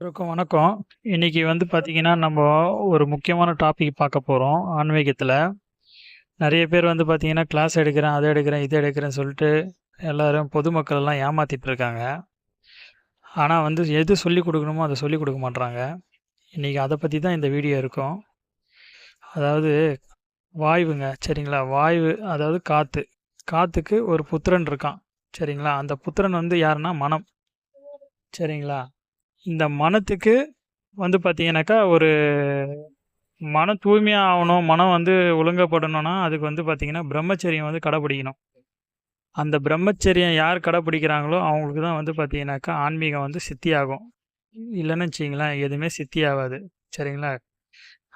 வணக்கம் வணக்கம். இன்னைக்கு வந்து பார்த்தீங்கன்னா நம்ம ஒரு முக்கியமான டாபிக் பார்க்க போகிறோம் ஆன்மீகத்தில். நிறைய பேர் வந்து பார்த்தீங்கன்னா கிளாஸ் எடுக்கிறேன் அதை எடுக்கிறேன் இதை எடுக்கிறேன்னு சொல்லிட்டு எல்லோரும் பொதுமக்கள் எல்லாம் ஏமாத்திட்டு இருக்காங்க. ஆனால் வந்து எது சொல்லிக் கொடுக்கணுமோ அதை சொல்லிக் கொடுக்க மாட்றாங்க. இன்றைக்கி அதை பற்றி தான் இந்த வீடியோ இருக்கும். அதாவது வாயுங்க சரிங்களா? வாயு அதாவது காற்று காற்றுக்கு ஒரு புத்திரன் இருக்கான் சரிங்களா? அந்த புத்திரன் வந்து யாருன்னா மனம் சரிங்களா? இந்த மனத்துக்கு வந்து பார்த்தீங்கன்னாக்கா ஒரு மன தூய்மையாக ஆகணும் மனம் வந்து ஒழுங்கப்படணும்னா அதுக்கு வந்து பார்த்திங்கன்னா பிரம்மச்சரியம் வந்து கடைப்பிடிக்கணும் அந்த பிரம்மச்சரியம் யார் கடைப்பிடிக்கிறாங்களோ அவங்களுக்கு தான் வந்து பார்த்தீங்கன்னாக்கா ஆன்மீகம் வந்து சித்தியாகும். இல்லைன்னு வச்சிங்களேன் எதுவுமே சித்தி ஆகாது சரிங்களா?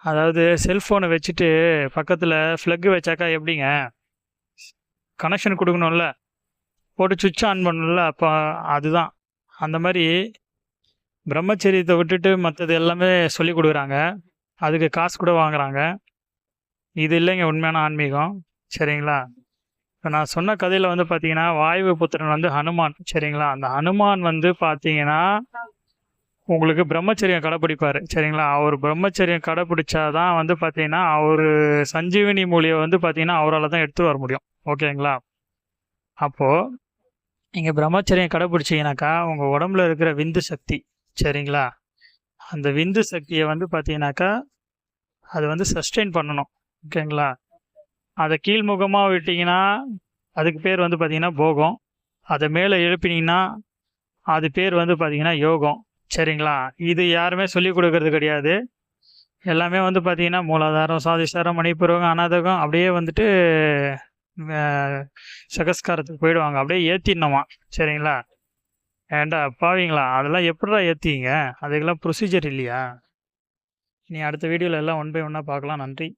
அதாவது செல்ஃபோனை வச்சுட்டு பக்கத்தில் ஃப்ளக்கு வச்சாக்கா எப்படிங்க? கனெக்ஷன் கொடுக்கணும்ல? போட்டு சுவிட்ச் ஆன் பண்ணணும்ல? அப்போ அதுதான். அந்த மாதிரி பிரம்மச்சரியத்தை விட்டுட்டு மற்றது எல்லாமே சொல்லி கொடுக்குறாங்க. அதுக்கு காசு கூட வாங்குறாங்க. இது இல்லைங்க உண்மையான ஆன்மீகம். சரிங்களா? இப்போ நான் சொன்ன கதையில் வந்து பார்த்தீங்கன்னா வாயு புத்திரன் வந்து ஹனுமான். சரிங்களா? அந்த ஹனுமான் வந்து பார்த்தீங்கன்னா உங்களுக்கு பிரம்மச்சரியம் கடைப்பிடிப்பார் சரிங்களா? அவர் பிரம்மச்சரியம் கடைப்பிடிச்சாதான் வந்து பார்த்தீங்கன்னா அவர் சஞ்சீவினி மொழியை வந்து பார்த்தீங்கன்னா அவரால் தான் எடுத்துகிட்டு வர முடியும். ஓகேங்களா? அப்போது நீங்கள் பிரம்மச்சரியம் கடைப்பிடிச்சிங்கனாக்கா உங்கள் உடம்புல இருக்கிற விந்து சக்தி சரிங்களா? அந்த விந்து சக்தியை வந்து பார்த்தீங்கன்னாக்கா அது வந்து சஸ்டெயின் பண்ணணும். ஓகேங்களா? அதை கீழ்முகமாக விட்டிங்கன்னா அதுக்கு பேர் வந்து பார்த்திங்கன்னா போகம். அதை மேலே எழுப்பினீங்கன்னா அது பேர் வந்து பார்த்தீங்கன்னா யோகம். சரிங்களா? இது யாருமே சொல்லிக் கொடுக்கறது கிடையாது. எல்லாமே வந்து பார்த்திங்கன்னா மூலாதாரம் சாதிசாரம் மணிப்பூர்வகம் அநாதகம் அப்படியே வந்துட்டு சகஸ்காரத்துக்கு போயிடுவாங்க. அப்படியே ஏற்றிடணுமா சரிங்களா? ஏன்டா பாவீங்களா? அதெல்லாம் எப்படிடா ஏற்றிங்க அதுக்கெல்லாம் ப்ரொசீஜர் இல்லையா? நீ அடுத்த வீடியோவில் எல்லாம் ஒன் பை ஒன்னாக பார்க்கலாம். நன்றி.